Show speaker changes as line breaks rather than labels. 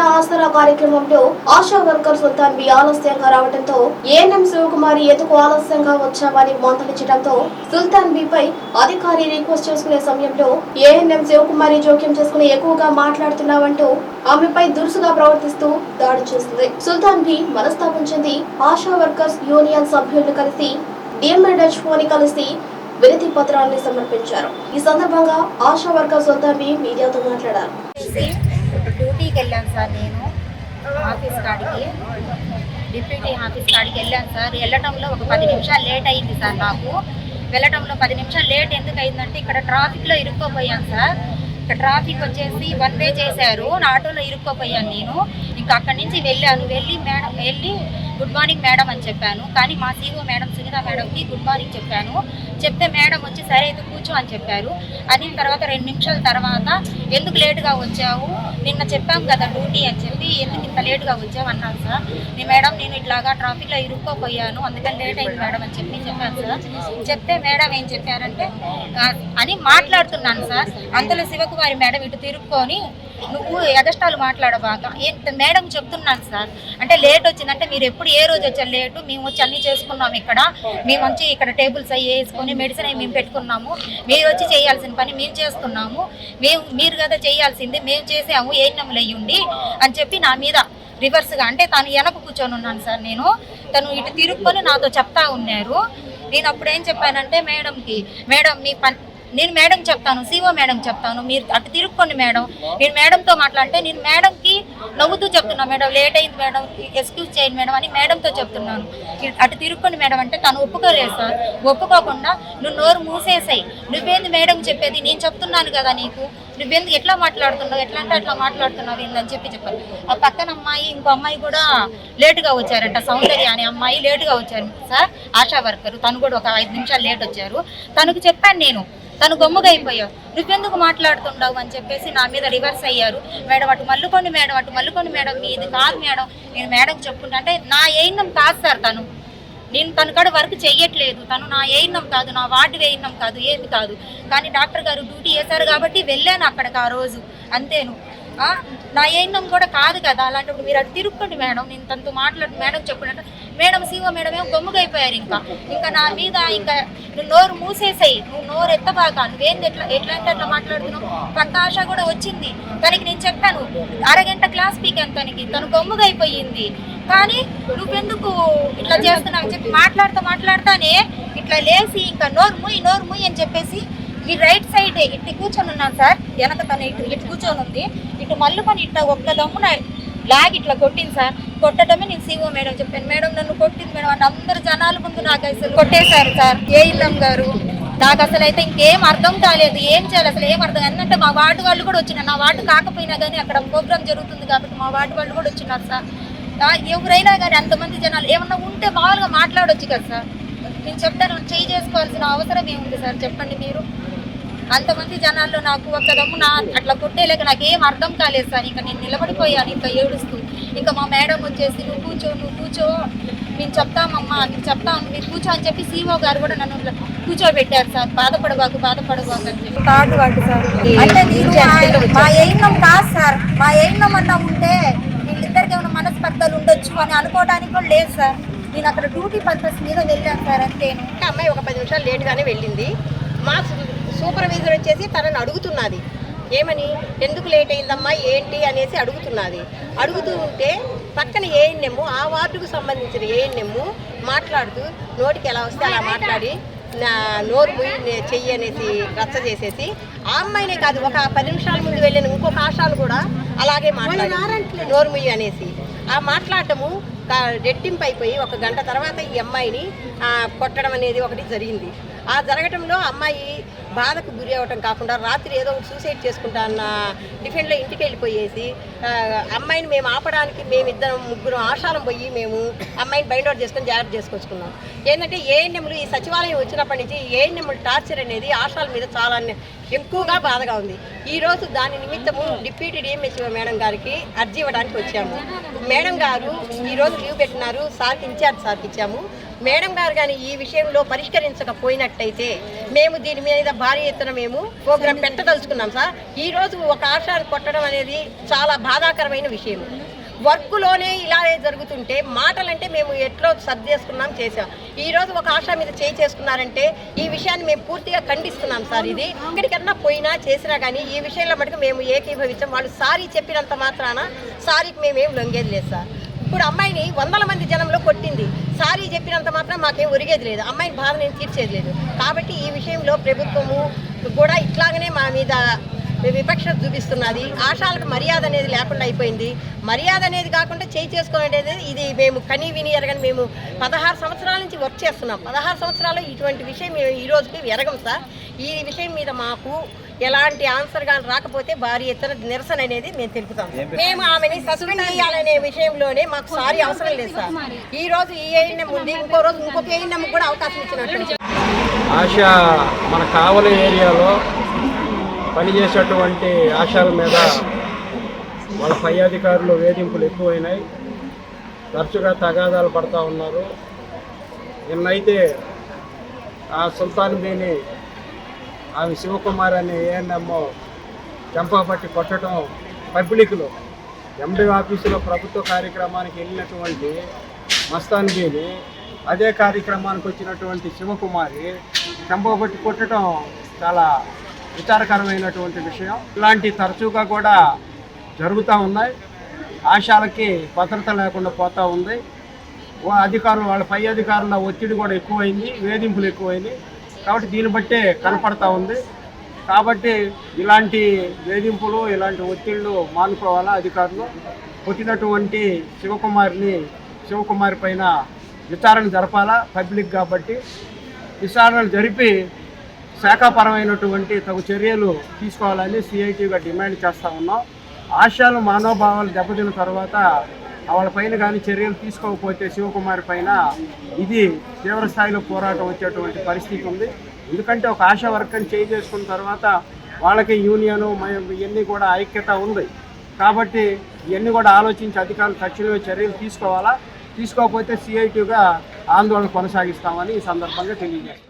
జన ఆసరా కార్యక్రమంలో ఆశా వర్కర్ సుల్తాన్ బి ఆలస్యంగా రావడంతో ఏఎన్ఎం శివకుమారి ఎందుకు ఆలస్యంగా వచ్చామని మందలించడంతో సుల్తాన్ బి పై అధికారి రిక్వెస్ట్ చేసుకునే సమయంలో ఏఎన్ఎం శివకుమారి జోక్యం చేసుకుని ఎక్కువగా మాట్లాడుతున్నావంటూ ఆమెపై దురుసుగా ప్రవర్తిస్తూ దాడి చేసింది సుల్తాన్ బి మనస్తాపం చెంది ఆశా వర్కర్స్ యూనియన్ సభ్యులను కలిసి డిఎంఎడ్హెచ్ఓని కలిసి వినతి పత్రాన్ని సమర్పించారు. ఈ సందర్భంగా ఆశా వర్కర్ వద్ద మీడియాతో మాట్లాడారు.
చేసి వెళ్ళాను సార్ నేను. ఆఫీస్ కాడికి. డిప్యూటీ ఆఫీస్ కాడికి వెళ్ళాను సార్. వెళ్ళటంలో ఒక పది నిమిషాలు లేట్ అయింది సార్ నాకు. వెళ్ళటంలో పది నిమిషాలు లేట్ ఎందుకు అయిందంటే ఇక్కడ ట్రాఫిక్లో ఇరుక్కోపోయాను సార్. ట్రాఫిక్ వచ్చేసి వన్ వే చేశారు. నా ఆటోలో ఇరుక్కోపోయాను నేను. ఇంకా అక్కడి నుంచి వెళ్ళాను. వెళ్ళి మేడం వెళ్ళి గుడ్ మార్నింగ్ మేడం అని చెప్పాను. కానీ మా సీఓ మేడం సునీత మేడంకి గుడ్ మార్నింగ్ చెప్పాను. చెప్తే మేడం వచ్చి సరే అయితే కూర్చో అని చెప్పారు. అని తర్వాత రెండు నిమిషాల తర్వాత ఎందుకు లేటుగా వచ్చావు? నిన్న చెప్పాం కదా డ్యూటీ అని చెప్పి ఎందుకు ఇంత లేటుగా వచ్చావు? అన్నాను సార్. నీ మేడం నేను ఇట్లాగా ట్రాఫిక్లో ఇరుక్కోపోయాను. అందుకని లేట్ అయింది మేడం అని చెప్పి చెప్పాను సార్. చెప్తే మేడం ఏం చెప్పారంటే అని మాట్లాడుతున్నాను సార్. అంతలో శివకుమారి మేడం ఇటు తిరుక్కొని నువ్వు ఎగస్టాలు మాట్లాడబాక. ఏంట మేడం చెప్తున్నాను సార్. అంటే లేట్ వచ్చిందంటే మీరు ఎప్పుడు ఏ రోజు వచ్చారు లేటు? మేము వచ్చి అన్నీ చేసుకున్నాం ఇక్కడ. మేము వచ్చి ఇక్కడ టేబుల్స్ అవి వేసుకొని మెడిసిన్ అవి మేము పెట్టుకున్నాము. మీరు వచ్చి చేయాల్సిన పని మేము చేస్తున్నాము. మేము మీరు కదా చేయాల్సింది మేము చేసాము ఏ నమ్మలు అయ్యుండి అని చెప్పి నా మీద రివర్స్గా అంటే తను వెనక కూర్చొని ఉన్నాను సార్ నేను. తను ఇటు తిరుక్కొని నాతో చెప్తా ఉన్నారు. నేను అప్పుడు ఏం చెప్పానంటే మేడంకి మేడం మీ పని నేను మేడం చెప్తాను సీఓ మేడం చెప్తాను. మీరు అటు తిరుక్కోండి మేడం. నేను మేడంతో మాట్లాడితే నేను మేడంకి నవ్వుతూ చెప్తున్నా మేడం లేట్ అయింది మేడం ఎక్స్క్యూజ్ చేయండి మేడం అని మేడంతో చెప్తున్నాను. అటు తిరుక్కోండి మేడం అంటే తను ఒప్పుకోలేదు సార్. ఒప్పుకోకుండా నువ్వు నోరు మూసేసాయి. నువ్వేంది మేడం చెప్పేది? నేను చెప్తున్నాను కదా నీకు. నువ్వెందుకు ఎట్లా మాట్లాడుతున్నావు? ఎట్లా అంటే అట్లా మాట్లాడుతున్నావు? ఏందని చెప్పి చెప్పారు ఆ పక్కన అమ్మాయి ఇంకో అమ్మాయి కూడా లేటుగా వచ్చారంట. సౌందర్య అనే అమ్మాయి లేటుగా వచ్చారు. సార్ ఆశా వర్కర్ తను కూడా ఒక ఐదు నిమిషాలు లేట్ వచ్చారు. తనకు చెప్పాను నేను తను గమ్ముగా అయిపోయావు నువ్వెందుకు మాట్లాడుతుండవు అని చెప్పేసి నా మీద రివర్స్ అయ్యారు. మేడం అటు మల్లుకోండి మేడం అటు మల్లుకోండి మేడం మీది కాదు మేడం. నేను మేడం చెప్పుకుంటా అంటే నా ఏయినం కాదు సార్ తను. నేను తన కాడ వర్క్ చేయట్లేదు తను నా ఏయిన్నం కాదు నా వార్డు వేయిన్నం కాదు ఏది కాదు. కానీ డాక్టర్ గారు డ్యూటీ చేశారు కాబట్టి వెళ్ళాను అక్కడికి ఆ రోజు. అంతేను. నా ఏయిన్నం కూడా కాదు కదా. అలాంటప్పుడు మీరు అటు తిరుక్కోండి మేడం. నేను తనతో మాట్లాడు మేడం చెప్పినట్టు. మేడం సీఓ మేడం ఏమో గమ్ముగైపోయారు ఇంకా. ఇంకా నా మీద ఇంకా నువ్వు నోరు మూసేసాయి. నువ్వు నోరు ఎత్తబాక. నువ్వేంది ఎట్లా ఎట్లా అంటే అట్లా మాట్లాడుతున్నావు? పక్క ఆశ కూడా వచ్చింది. తనకి నేను చెప్పాను. అరగంట క్లాస్ పీకాను తనకి. తను గమ్ముగైపోయింది. కానీ నువ్వెందుకు ఇట్లా చేస్తున్నావు అని చెప్పి మాట్లాడుతూ మాట్లాడుతానే ఇట్లా లేచి ఇంకా నోరు ముయ్యి నోరు అని చెప్పేసి ఈ రైట్ సైడ్ ఇటు కూర్చొని ఉన్నాను సార్. వెనక తను ఇటు ఇటు కూర్చొని ఉంది. ఇటు మళ్ళీ ఇట్లా ఒక్క దమ్మున లాగ్ ఇట్లా కొట్టింది సార్. కొట్టడమే నేను సీఓ మేడం చెప్పాను. మేడం నన్ను కొట్టింది మేడం అని అందరు జనాల ముందు నాకు అసలు కొట్టేశారు సార్. ఏ ఇల్లం గారు? నాకు అసలు అయితే ఇంకేం అర్థం కాలేదు. ఏం చేయాలి అసలు? ఏం అర్థం? ఎందుకంటే మా వార్డు వాళ్ళు కూడా వచ్చినారు. నా వార్డు కాకపోయినా కానీ అక్కడ ప్రోగ్రామ్ జరుగుతుంది కాబట్టి మా వార్డు వాళ్ళు కూడా వచ్చినారు సార్. ఎవరైనా కానీ అంతమంది జనాలు ఏమన్నా ఉంటే మామూలుగా మాట్లాడొచ్చు కదా సార్. నేను చెప్తాను చేయి చేసుకోవాల్సిన అవసరం ఏముంది సార్? చెప్పండి మీరు. అంతమంది జనాల్లో నాకు ఒక్క దమ్ము నా అట్లా కొట్టేలేక నాకు ఏం అర్థం కాలేదు సార్. ఇంకా నేను నిలబడిపోయాను ఇంకా ఏడుస్తూ. ఇంకా మా మేడం వచ్చేసి నువ్వు కూర్చో నువ్వు కూర్చో. మేము చెప్తామమ్మా నేను చెప్తాను మీరు కూర్చో అని చెప్పి సీఓ గారు కూడా నన్ను కూర్చోబెట్టారు సార్. బాధపడబాకు బాధపడబాకు అని చెప్పి. Third sir. అంటే మా- ఎయిన్నం కాదు సార్. మా ఎయిన్నం అన్నా ఉంటే మనస్పర్ధలు ఉండొచ్చు అని అనుకోవడానికి కూడా లేదు సార్. నేను అక్కడ డ్యూటీ పర్పస్ మీద వెళ్ళాను సార్ అంతేను.
ఇంకా అమ్మాయి ఒక పది నిమిషాలు లేట్గానే వెళ్ళింది. మా సూపర్వైజర్ వచ్చేసి తనని అడుగుతున్నది. ఏమని? ఎందుకు లేట్ అయిందమ్మా? ఏంటి? అనేసి అడుగుతున్నది. అడుగుతూ ఉంటే పక్కన ఏఎన్ఎం ఆ వార్డుకు సంబంధించిన ఏఎన్ఎం మాట్లాడుతూ నోటికి ఎలా వస్తే అలా మాట్లాడి నా నోరు ముయ్యి నే- చెయ్యి అనేసి రచ్చ చేసేసి ఆ అమ్మాయినే కాదు ఒక పది నిమిషాల ముందు వెళ్ళిన ఇంకొక ఆశాలు కూడా అలాగే మాట్లాడి నోరు ముయ్యి అనేసి. ఆ మాట్లాడటము రెట్టింపు అయిపోయి ఒక గంట తర్వాత ఈ అమ్మాయిని కొట్టడం అనేది ఒకటి జరిగింది. ఆ జరగటంలో అమ్మాయి బాధకు గురి అవ్వటం కాకుండా రాత్రి ఏదో ఒకటి సూసైడ్ చేసుకుంటా అన్న డిఫెండ్లో ఇంటికి వెళ్ళిపోయేసి అమ్మాయిని మేము ఆపడానికి మేమిద్దరం ముగ్గురు ఆశాలం పోయి మేము అమ్మాయిని బైండ్ అవుట్ చేసుకొని జాగ్రత్త చేసుకొచ్చుకున్నాం. ఏంటంటే ఏఎన్ఎంలు ఈ సచివాలయం వచ్చినప్పటి నుంచి ఏఎన్ఎంలు టార్చర్ అనేది ఆశాల మీద చాలా ఎక్కువగా బాధగా ఉంది. ఈ రోజు దాని నిమిత్తము డిప్యూటీ డిఎంహెచ్ఓ మేడం గారికి అర్జీ ఇవ్వడానికి వచ్చాము. మేడం గారు ఈ రోజు లీవ్ పెట్టినారు సార్కి ఇన్ఛార్జ్ సార్కి ఇచ్చాము. మేడం గారు కానీ ఈ విషయంలో పరిష్కరించకపోయినట్టయితే మేము దీని మీద భారీ ఎత్తున మేము ప్రోగ్రాం పెట్టదలుచుకున్నాం సార్. ఈ రోజు ఒక ఆశాన్ని కొట్టడం అనేది చాలా బాధాకరమైన విషయం. వర్క్లోనే ఇలాగే జరుగుతుంటే మాటలంటే మేము ఎట్లో సర్దేసుకున్నాం చేసాం ఈ రోజు ఒక ఆశ మీద చేయి చేసుకున్నారంటే ఈ విషయాన్ని మేము పూర్తిగా ఖండిస్తున్నాం సార్ ఇది. ఎక్కడికన్నా పోయినా చేసినా కానీ ఈ విషయంలో మటుకు మేము ఏకీభవించాం. వాళ్ళు సారీ చెప్పినంత మాత్రాన సారీకి మేమేం లొంగేది లేదు సార్. ఇప్పుడు అమ్మాయిని వందల మంది జనంలో కొట్టింది. సారీ చెప్పినంత మాత్రం మాకేం ఒరిగేది లేదు. అమ్మాయిని బాధ నేను తీర్చేది లేదు. కాబట్టి ఈ విషయంలో ప్రభుత్వము కూడా ఇట్లాగనే మా మీద విపక్ష చూపిస్తున్నది. ఆశాలకు మర్యాద అనేది లేకుండా అయిపోయింది. మర్యాద అనేది కాకుండా చేయి చేసుకోవడం ఇది మేము కనీ విని ఎరగని మేము పదహారు సంవత్సరాల నుంచి వర్క్ చేస్తున్నాం. పదహారు సంవత్సరాలు ఇటువంటి విషయం మేము ఈ రోజుకి ఎరగం సార్. ఈ విషయం మీద మాకు ఎలాంటి ఆన్సర్ కానీ రాకపోతే భారీ ఎత్తున నిరసన అనేది మేము తెలుపుతాం. మేము ఆమెని సస్పెండ్ చేయాలనే విషయంలోనే మాకు సారీ అవసరం లేదు సార్. ఈ రోజు ఈ ఏఎన్ఎం ఉంది ఇంకో రోజు ఇంకొక ఏఎన్ఎం కూడా అవకాశం ఇచ్చినట్టు.
ఆశ మన కావలి ఏరియాలో పనిచేసేటువంటి ఆశాల మీద వాళ్ళ పై అధికారులు వేధింపులు ఎక్కువైనాయి. తరచుగా తగాదాలు పడతా ఉన్నారు. నిన్నైతే ఆ సుల్తాన్ బీని ఆమె శివకుమార్ అనే ఏఎన్ఎంఓ చెంపపట్టి కొట్టడం పబ్లిక్లో. ఎండి ఆఫీసులో ప్రభుత్వ కార్యక్రమానికి వెళ్ళినటువంటి మస్తాన్ బీని అదే కార్యక్రమానికి వచ్చినటువంటి శివకుమారి చెంపపట్టి కొట్టడం చాలా విచారకరమైనటువంటి విషయం. ఇలాంటి తరచుగా కూడా జరుగుతూ ఉన్నాయి. ఆశాలకి భద్రత లేకుండా పోతూ ఉంది. వా- అధికారులు వాళ్ళ పై అధికారుల ఒత్తిడి కూడా ఎక్కువైంది వేధింపులు ఎక్కువైంది. కాబట్టి దీన్ని బట్టే కనపడతా ఉంది. కాబట్టి ఇలాంటి వేధింపులు ఇలాంటి ఒత్తిళ్ళు మానుకోవాలా అధికారులు? పుట్టినటువంటి శివకుమారిని శివకుమారి పైన విచారణ జరపాలా పబ్లిక్ కాబట్టి? విచారణలు జరిపి శాఖాపరమైనటువంటి తగు చర్యలు తీసుకోవాలని సిఐటిగా డిమాండ్ చేస్తూ ఉన్నాం. ఆశయాలు మనోభావాలు దెబ్బతిన్న తర్వాత వాళ్ళ పైన కానీ చర్యలు తీసుకోకపోతే శివకుమారి పైన ఇది తీవ్ర స్థాయిలో పోరాటం వచ్చేటువంటి పరిస్థితి ఉంది. ఎందుకంటే ఒక ఆశా వర్కర్ని చేయి చేసుకున్న తర్వాత వాళ్ళకి యూనియను ఇవన్నీ కూడా ఐక్యత ఉంది. కాబట్టి ఇవన్నీ కూడా ఆలోచించి అధికారులు తక్షణమే చర్యలు తీసుకోవాలా? తీసుకోకపోతే సిఐటిగా ఆందోళన కొనసాగిస్తామని ఈ సందర్భంగా తెలియజేస్తాం